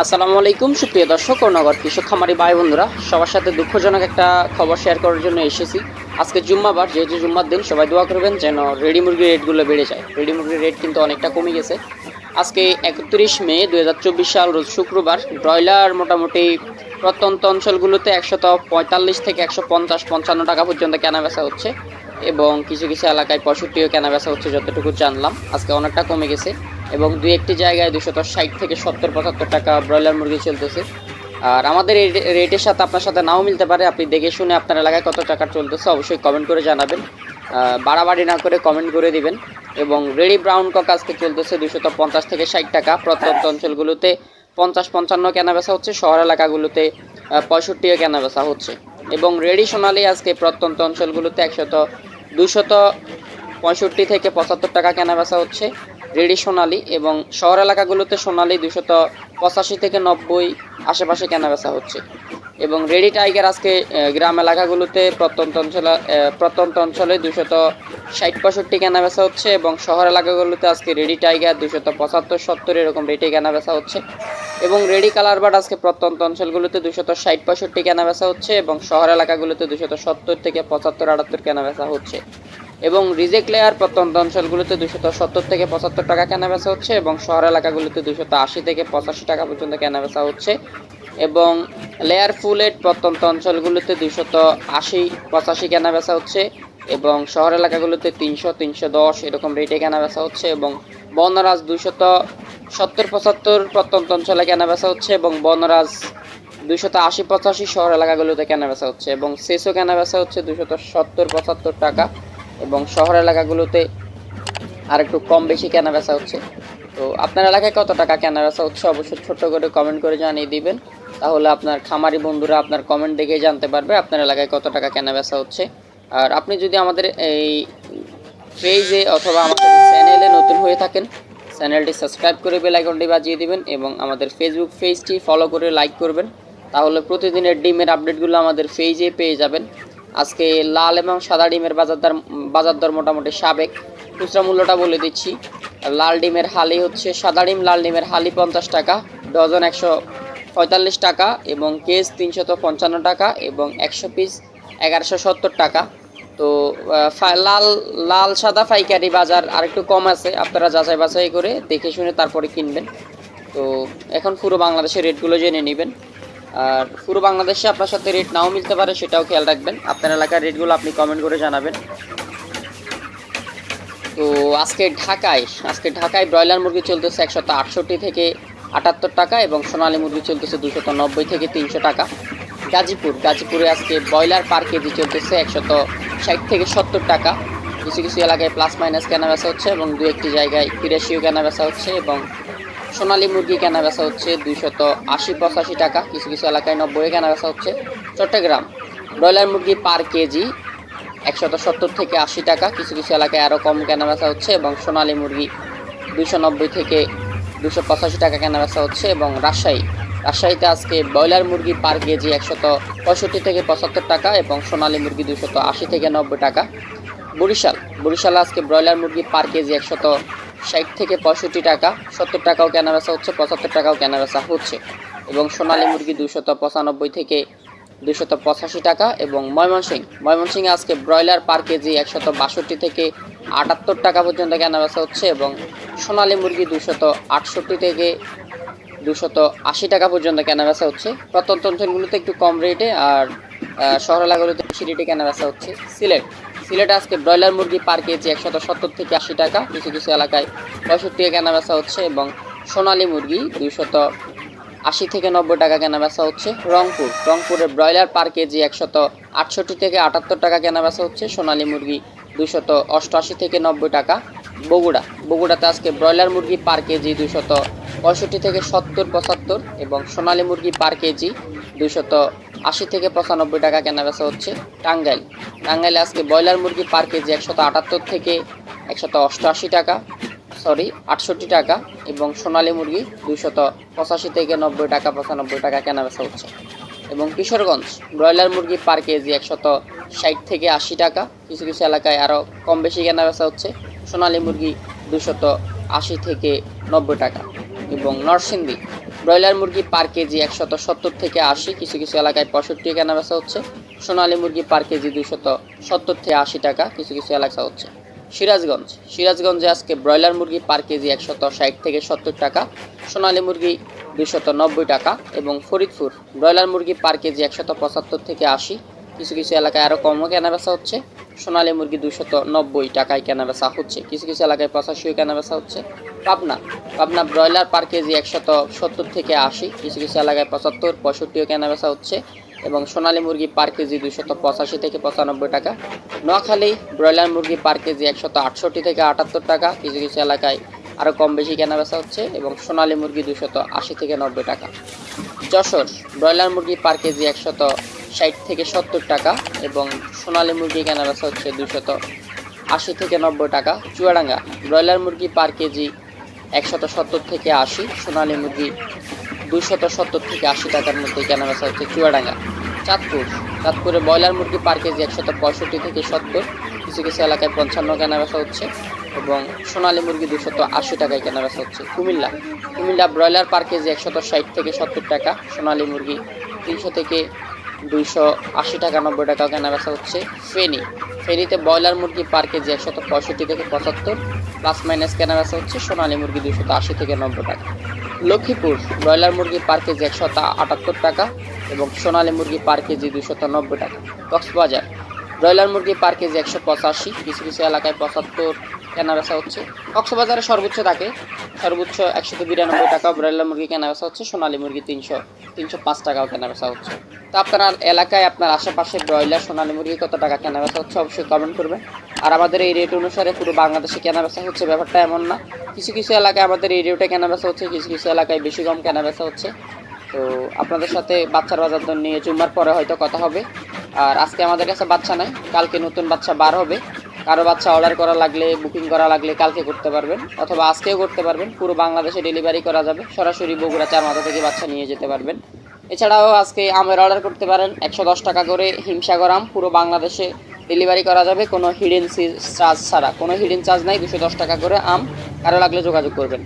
আসসালামু আলাইকুম, সুপ্রিয় দর্শক ও নগর কৃষক খামারি ভাই বন্ধুরা। সবার সাথে দুঃখজনক একটা খবর শেয়ার করার জন্য এসেছি। আজকে জুম্মাবার যেহেতু জুম্মার দিন সবাই দোয়া করবেন যেন রেডি মুরগির রেটগুলো বেড়ে যায়। রেডি মুরগির রেট কিন্তু অনেকটা কমে গেছে। আজকে একত্রিশ মে দু হাজার চব্বিশ সাল, রোজ শুক্রবার, ব্রয়লার মোটামুটি প্রত্যন্ত অঞ্চলগুলোতে একশত পঁয়তাল্লিশ থেকে একশো পঞ্চাশ পঞ্চান্ন টাকা পর্যন্ত কেনা বেচা হচ্ছে এবং কিছু কিছু এলাকায় পঁয়ষট্টিও কেনা বেচা হচ্ছে, যতটুকু জানলাম। আজকে অনেকটা কমে গেছে। এবং দুই একটি জায়গায় দুশত ষাট থেকে সত্তর, পঁচাত্তর টাকা ব্রয়লার মুরগি চলতেছে। আর আমাদের এই রেটের সাথে আপনার সাথে নাও মিলতে পারে। আপনি দেখে শুনে আপনার এলাকায় কত টাকা চলতেছে অবশ্যই কমেন্ট করে জানাবেন। বাড়াবাড়ি না করে কমেন্ট করে দিবেন। এবং রেডি ব্রাউন কক আজকে চলতেছে দুশত পঞ্চাশ থেকে ষাট টাকা। প্রত্যন্ত অঞ্চলগুলোতে পঞ্চাশ পঞ্চান্ন কেনা বেচা হচ্ছে, শহর এলাকাগুলোতে পঁয়ষট্টিও কেনা বেচা হচ্ছে। এবং রেডি সোনালি আজকে প্রত্যন্ত অঞ্চলগুলোতে একশত দুশত পঁয়ষট্টি থেকে পঁচাত্তর টাকা কেনা বেচা হচ্ছে। রেডি সোনালি এবং শহর এলাকাগুলোতে সোনালি দুশত পঁচাশি থেকে নব্বই আশেপাশে কেনা বেচা হচ্ছে। এবং রেডি টাইগার আজকে গ্রাম এলাকাগুলোতে প্রত্যন্ত অঞ্চলে প্রত্যন্ত অঞ্চলে দুশত ষাট পঁয়ষট্টি কেনা বেচা হচ্ছে এবং শহর এলাকাগুলোতে আজকে রেডি টাইগার দুশত পঁচাত্তর, সত্তর এরকম রেটে কেনা বেচা হচ্ছে। এবং রেডি কালার বাট আজকে প্রত্যন্ত অঞ্চলগুলোতে দুশত ষাট পঁয়ষট্টি কেনা বেচা হচ্ছে এবং শহর এলাকাগুলোতে দুশত সত্তর থেকে পঁচাত্তর আটাত্তর কেনা বেচা হচ্ছে। এবং রিজেক্ট লেয়ার প্রত্যন্ত অঞ্চলগুলোতে দুশত সত্তর থেকে পঁচাত্তর টাকা কেনা বেচা হচ্ছে এবং শহর এলাকাগুলোতে দুশত আশি থেকে পঁচাশি টাকা পর্যন্ত কেনা বেচা হচ্ছে। এবং লেয়ার ফুলেট প্রত্যন্ত অঞ্চলগুলোতে দুশত আশি, পঁচাশি কেনা বেচা হচ্ছে এবং শহর এলাকাগুলোতে তিনশো তিনশো দশ এরকম রেটে কেনা বেচা হচ্ছে এবং বনরাজ দুশত সত্তর, পঁচাত্তর প্রত্যন্ত অঞ্চলে কেনা বেচা হচ্ছে এবং বনরাজ দুশত আশি, পঁচাশি শহর এলাকাগুলোতে কেনা বেচা হচ্ছে এবং শেষও কেনা বেচা হচ্ছে দুশত সত্তর, পঁচাত্তর টাকা। এবং শহর এলাকাগুলোতে আর একটু কম বেশি কেনা বেচা হচ্ছে। তো আপনার এলাকায় কত টাকা কেনা বেচা হচ্ছে? অবশ্যই ছোট্ট করে কমেন্ট করে জানিয়ে দিবেন। তাহলে আপনার খামারি বন্ধুরা আপনার কমেন্ট দেখে জানতে পারবে আপনার এলাকায় কত টাকা কেনা বেচা হচ্ছে। আর আপনি যদি আমাদের এই পেজে অথবা আমাদের চ্যানেলে নতুন হয়ে থাকেন চ্যানেলটি সাবস্ক্রাইব করে বেল আইকনটি বাজিয়ে দিবেন এবং আমাদের ফেসবুক পেজটি ফলো করে লাইক করবেন। তাহলে প্রতিদিনের ডিমের আপডেটগুলো আমাদের পেজে পেয়ে যাবেন। আজকে লাল এবং সাদা ডিমের বাজার দর বাজার দর মোটামুটি সাবেক। খুচরা মূল্যটা বলে দিচ্ছি। লাল ডিমের হালি হচ্ছে সাদা ডিম, লাল ডিমের হালি পঞ্চাশ টাকা, ডজন একশো পঁয়তাল্লিশ টাকা এবং কেস তিনশত পঞ্চান্ন টাকা এবং একশো পিস এগারোশো সত্তর টাকা। তো লাল লাল সাদা পাইকারি বাজার আরেকটু কম আছে। আপনারা যাচাই বাছাই করে দেখে শুনে তারপরে কিনবেন। তো, এখন পুরো বাংলাদেশের রেটগুলো জেনে নেবেন। আর পুরো বাংলাদেশে আপনার সাথে রেট নাও মিলতে পারে, সেটাও খেয়াল রাখবেন। আপনার এলাকার রেটগুলো আপনি কমেন্ট করে জানাবেন। তো আজকে ঢাকায় আজকে ঢাকায় ব্রয়লার মুরগি চলতেছে একশত আটষট্টি থেকে আটাত্তর টাকা এবং সোনালী মুরগি চলতেছে দুশত নব্বই থেকে তিনশো টাকা। গাজীপুর, গাজীপুরে আজকে ব্রয়লার পার কেজি চলতেছে একশত ষাট থেকে সত্তর টাকা। কিছু কিছু এলাকায় প্লাস মাইনাস কেনা বেচা হচ্ছে এবং দু একটি জায়গায় তিরাশিও কেনা বেচা হচ্ছে এবং সোনালী মুরগি কেনা বেচা হচ্ছে দুইশত আশি, পঁচাশি টাকা। কিছু কিছু এলাকায় নব্বই কেনা বেচা হচ্ছে। চট্টগ্রাম, ব্রয়লার মুরগি পার কেজি একশত সত্তর থেকে আশি টাকা। কিছু কিছু এলাকায় আরও কম কেনা বেচা হচ্ছে এবং সোনালী মুরগি দুশো নব্বই থেকে দুশো পঁচাশি টাকা কেনা বেচা হচ্ছে এবং রাজশাহী। রাজশাহীতে আজকে ব্রয়লার মুরগি পার কেজি একশত পঁয়ষট্টি থেকে পঁচাত্তর টাকা এবং সোনালী মুরগি দুশত আশি থেকে নব্বই টাকা। বরিশাল, বরিশালে আজকে ব্রয়লার মুরগি পার কেজি একশত ষাট থেকে পঁয়ষট্টি টাকা, সত্তর টাকাও কেনা বেচা হচ্ছে, পঁচাত্তর টাকাও কেনা বেচা হচ্ছে। এবং সোনালী মুরগি দুশত পঁচানব্বই থেকে দুশত পঁচাশি টাকা এবং ময়মনসিংহ। ময়মনসিংহে আজকে ব্রয়লার পার কেজি একশত বাষট্টি থেকে আটাত্তর টাকা পর্যন্ত কেনা বেচা হচ্ছে এবং সোনালী মুরগি দুশত আটষট্টি থেকে দুশত আশি টাকা পর্যন্ত কেনা বেচা হচ্ছে। প্রত্যন্ত অঞ্চলগুলোতে একটু কম রেটে আর শহর এলাকাগুলোতে বেশি রেটে কেনা বেচা হচ্ছে সিলেট। সিলেটে আজকে ব্রয়লার মুরগি পার কেজি একশত সত্তর থেকে আশি টাকা, কিছু কিছু এলাকায় পঁয়ষট্টি টাকা কেনা বেচা হচ্ছে এবং সোনালী মুরগি দুইশত আশি থেকে নব্বই টাকা কেনা বেচা হচ্ছে রংপুর। রংপুরে ব্রয়লার পার কেজি একশত আটষট্টি থেকে আটাত্তর টাকা কেনা বেচা হচ্ছে সোনালী মুরগি দুশত অষ্টআশি থেকে নব্বই টাকা বগুড়া। বগুড়াতে আজকে ব্রয়লার মুরগি পার কেজি দুশত পঁয়ষট্টি থেকে সত্তর পঁচাত্তর এবং সোনালী মুরগি পার কেজি দুশত আশি থেকে পঁচানব্বই টাকা কেনা বেচা হচ্ছে টাঙ্গাইল। টাঙ্গাইলে আজকে ব্রয়লার মুরগি পার কেজি একশত আটাত্তর থেকে একশত অষ্টআশি টাকা সরি আটষট্টি টাকা এবং সোনালী মুরগি দুশত পঁচাশি থেকে নব্বই টাকা, পঁচানব্বই টাকা কেনা বেচা হচ্ছে। এবং কিশোরগঞ্জ, ব্রয়লার মুরগি পার কেজি একশত ষাট থেকে আশি টাকা, কিছু কিছু এলাকায় আরও কম বেশি কেনা বেচা হচ্ছে, সোনালী মুরগি দুশত আশি থেকে নব্বই টাকা এবং নরসিংদী ব্রয়লার মুরগি পার কেজি একশত সত্তর থেকে আশি, কিছু কিছু এলাকায় পঁয়ষট্টি কেনা বেচা হচ্ছে। সোনালী মুরগি পার কেজি দুইশত সত্তর থেকে আশি টাকা, কিছু কিছু এলাকা হচ্ছে। সিরাজগঞ্জ, সিরাজগঞ্জে আজকে ব্রয়লার মুরগি পার কেজি একশত ষাট থেকে সত্তর টাকা, সোনালী মুরগি দুশত নব্বই টাকা এবং ফরিদপুর ব্রয়লার মুরগি পার কেজি একশত পঁচাত্তর থেকে আশি, কিছু কিছু এলাকায় আরও কমও কেনা বেচা হচ্ছে। সোনালী মুরগি দুশত নব্বই টাকায় কেনা বেচা হচ্ছে, কিছু কিছু এলাকায় পঁচাশিও কেনা বেচা হচ্ছে। Pabna. Pabna broiler per kg একশত সত্তর থেকে আশি, কিছু কিছু এলাকায় পঁচাত্তর, পঁয়ষট্টিও কেনা বেচা হচ্ছে এবং সোনালী মুরগি পার কেজি দুশত পঁচাশি থেকে পঁচানব্বই টাকা। নোয়াখালী ব্রয়লার মুরগি পার কেজি একশত আটষট্টি থেকে আটাত্তর টাকা, কিছু কিছু এলাকায় আরও কম বেশি কেনা বেচা হচ্ছে এবং সোনালী মুরগি দুশত আশি থেকে নব্বই টাকা। যশোর ব্রয়লার মুরগি পার কেজি একশত ষাট থেকে সত্তর টাকা এবং সোনালী মুরগি কেনা বেচা হচ্ছে দুশত আশি থেকে নব্বই টাকা। চুয়াডাঙ্গা ব্রয়লার মুরগি পার কেজি একশত সত্তর থেকে আশি, সোনালী মুরগি দুশত সত্তর থেকে আশি টাকার মধ্যে কেনা বেচা হচ্ছে চুয়াডাঙ্গা। চাঁদপুর, চাঁদপুরে ব্রয়লার মুরগি পার কেজি একশত পঁয়ষট্টি থেকে সত্তর, কিছু কিছু এলাকায় পঞ্চান্ন কেনা বেচা হচ্ছে এবং সোনালী মুরগি দুশত আশি টাকায় কেনা বেচা হচ্ছে। Comilla Comilla broiler per kg একশত ষাট থেকে সত্তর টাকা, সোনালী মুরগি তিনশো থেকে দুইশো আশি টাকা, নব্বই টাকা কেনা বেচা হচ্ছে। ফেনি, ফেনিতে ব্রয়লার মুরগি পার কেজি একশত পঁয়ষট্টি থেকে পঁচাত্তর প্লাস মাইনাস কেনা বেচা হচ্ছে সোনালী মুরগি দুশত আশি থেকে নব্বই টাকা। লক্ষ্মীপুর ব্রয়লার মুরগি পার কেজি একশত আটাত্তর টাকা এবং সোনালী মুরগি পার কেজি দুশত নব্বই টাকা। কক্সবাজার ব্রয়লার মুরগি পার কেজি একশো পঁচাশি, কিছু কিছু এলাকায় পঁচাত্তর কেনা বেচা হচ্ছে কক্সবাজারে সর্বোচ্চ থাকে। সর্বোচ্চ একশত বিরানব্বই টাকা ব্রয়লার মুরগি কেনা বেচা হচ্ছে সোনালী মুরগি তিনশো তিনশো পাঁচ টাকাও কেনা বেচা হচ্ছে। তো আপনার এলাকায় আপনার আশেপাশে ব্রয়লার, সোনালী মুরগি কত টাকা কেনা বেচা হচ্ছে অবশ্যই কমেন্ট করবেন। আর আমাদের এই রেট অনুসারে পুরো বাংলাদেশে কেনা বেচা হচ্ছে, ব্যাপারটা এমন না। কিছু কিছু এলাকায় আমাদের এই রেটে কেনা বেচা হচ্ছে, কিছু কিছু এলাকায় বেশি কম কেনা বেচা হচ্ছে। তো আপনাদের সাথে বাচ্চার বাজার দর নিয়ে জুম্মার পরে হয়তো কথা হবে। আর আজকে আমাদের কাছে বাচ্চা নাই, কালকে নতুন বাচ্চা বার হবে। কারও বাচ্চা অর্ডার করা লাগলে বুকিং করা লাগলে কালকে করতে পারবেন, অথবা আজকেও করতে পারবেন। পুরো বাংলাদেশে ডেলিভারি করা যাবে, সরাসরি বগুড়া চার মাথা থেকে বাচ্চা নিয়ে যেতে পারবেন। এছাড়াও আজকে আমের অর্ডার করতে পারেন, একশো দশ টাকা করে হিমসাগর আম পুরো বাংলাদেশে ডেলিভারি করা যাবে কোনো হিডেন চার্জ ছাড়া। কোনো হিডেন চার্জ নাই, দুশো দশ টাকা করে আম। কারও লাগলে যোগাযোগ করবেন।